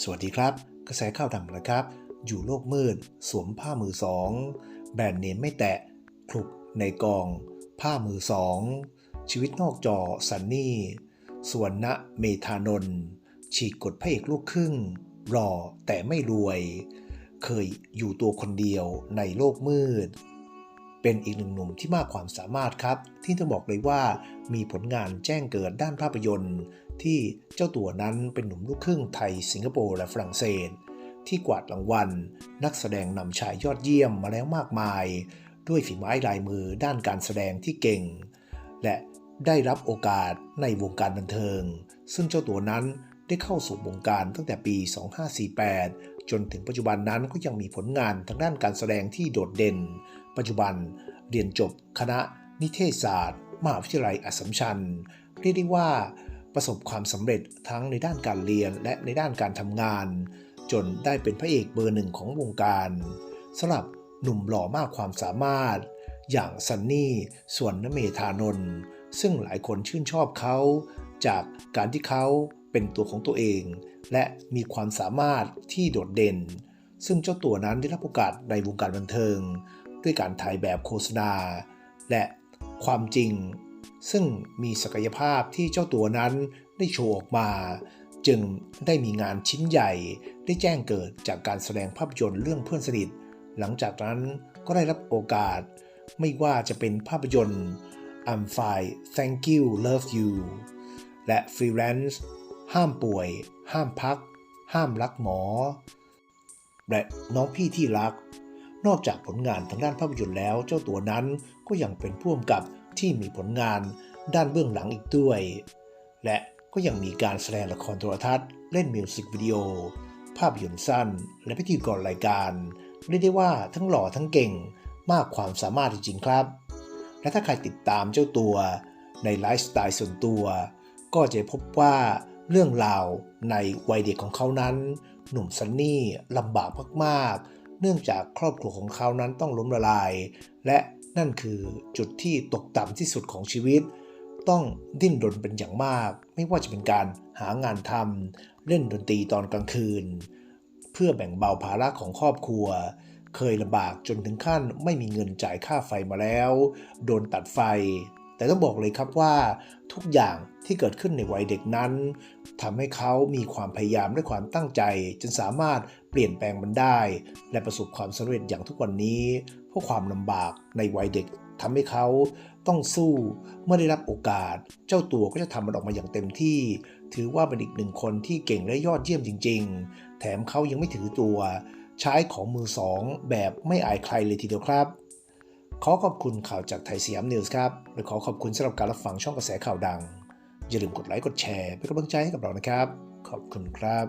สวัสดีครับ กระแสข่าวดังนะครับ อยู่โลกมืด สวมผ้ามือสอง แบรนด์เนมไม่แตะคลุกในกอง ผ้ามือสอง ชีวิตนอกจอซันนี่สวนณเมธานนท์ฉีกกฎพระเอกลูกครึ่ง รอแต่ไม่รวย เคยอยู่ตัวคนเดียวในโลกมืด เป็นอีกหนึ่งหนุ่มที่มากความสามารถครับ ที่ต้องบอกเลยว่ามีผลงานแจ้งเกิดด้านภาพยนตร์ที่เจ้าตัวนั้นเป็นหนุ่มลูกครึ่งไทย สิงคโปร์และฝรั่งเศส ที่กวาดรางวัล นักแสดงนำชายยอดเยี่ยมมาแล้วมากมาย ด้วยฝีไม้ลายมือด้านการแสดงที่เก่ง และได้รับโอกาสในวงการบันเทิง ซึ่งเจ้าตัวนั้นได้เข้าสู่วงการตั้งแต่ปี 2548 จนถึงปัจจุบันนั้นก็ยังมีผลงานทางด้านการแสดงที่โดดเด่น ปัจจุบันเรียนจบคณะนิเทศศาสตร์ มหาวิทยาลัยอัสสัมชัญ เรียกได้ว่า ประสบความสำเร็จทั้งในด้านการเรียนและในด้านการทำงาน จนได้เป็นพระเอกเบอร์หนึ่งของวงการสำหรับหนุ่มหล่อมากความสามารถ อย่างซันนี่ส่วนนเมธานนท์ซึ่งหลายคนชื่นชอบเขา จากการที่เขาเป็นตัวของตัวเอง และมีความสามารถที่โดดเด่น ซึ่งเจ้าตัวนั้นได้รับโอกาสในวงการบันเทิง ด้วยการถ่ายแบบโฆษณา และความจริง ซึ่งมีศักยภาพที่เจ้าตัวนั้นได้โชว์ออกมา จึงได้มีงานชิ้นใหญ่ ได้แจ้งเกิดจากการแสดงภาพยนตร์เรื่องเพื่อนสนิท หลังจากนั้นก็ได้รับโอกาส ไม่ว่าจะเป็นภาพยนตร์ I'm Fine Thank You Love You และ Freelance ห้ามป่วย ห้ามพัก ห้ามรักหมอ และน้องพี่ที่รัก นอกจากผลงานทางด้านภาพยนตร์แล้ว เจ้าตัวนั้นก็ยังเป็นผู้กำกับ ที่มีผลงานด้านเบื้องหลังอีกด้วย และก็ยังมีการแสดงละครโทรทัศน์ เล่นมิวสิกวิดีโอ ภาพยนตร์สั้น และพิธีกรรายการ เรียกได้ว่าทั้งหล่อทั้งเก่งมากความสามารถจริงๆครับ และถ้าใครติดตามเจ้าตัวในไลฟ์สไตล์ส่วนตัว ก็จะพบว่าเรื่องราวในวัยเด็กของเขานั้น หนุ่มซันนี่ลำบากมากๆ เนื่องจากครอบครัวของเขานั้นต้องล้มละลาย และ นั่นคือจุดที่ตกต่ำที่สุดของชีวิต ต้องดิ้นรนเป็นอย่างมาก ไม่ว่าจะเป็นการหางานทำเล่นดนตรีตอนกลางคืน เพื่อแบ่งเบาภาระของครอบครัว เคยลำบากจนถึงขั้นไม่มีเงินจ่ายค่าไฟมาแล้ว โดนตัดไฟ แต่ต้องบอกเลยครับว่าทุกอย่างที่เกิดขึ้นในวัยเด็กนั้นทำให้เขามีความพยายามและความตั้งใจจนสามารถเปลี่ยนแปลงมันได้ และประสบความสำเร็จอย่างทุกวันนี้เพราะความลำบากในวัยเด็กทำให้เขาต้องสู้เมื่อได้รับโอกาส เจ้าตัวก็จะทำมันออกมาอย่างเต็มที่ ถือว่าเป็นอีกหนึ่งคนที่เก่งและยอดเยี่ยมจริง ๆ แถมเขายังไม่ถือตัว ใช้ของมือสองแบบไม่อายใครเลยทีเดียวครับ ขอขอบคุณข่าวจากไทยสยามนิวส์ครับและขอขอบคุณสำหรับการรับฟังช่องกระแสข่าวดัง อย่าลืมกดไลค์กดแชร์เป็นกำลังใจให้กับเรานะครับ ขอบคุณครับ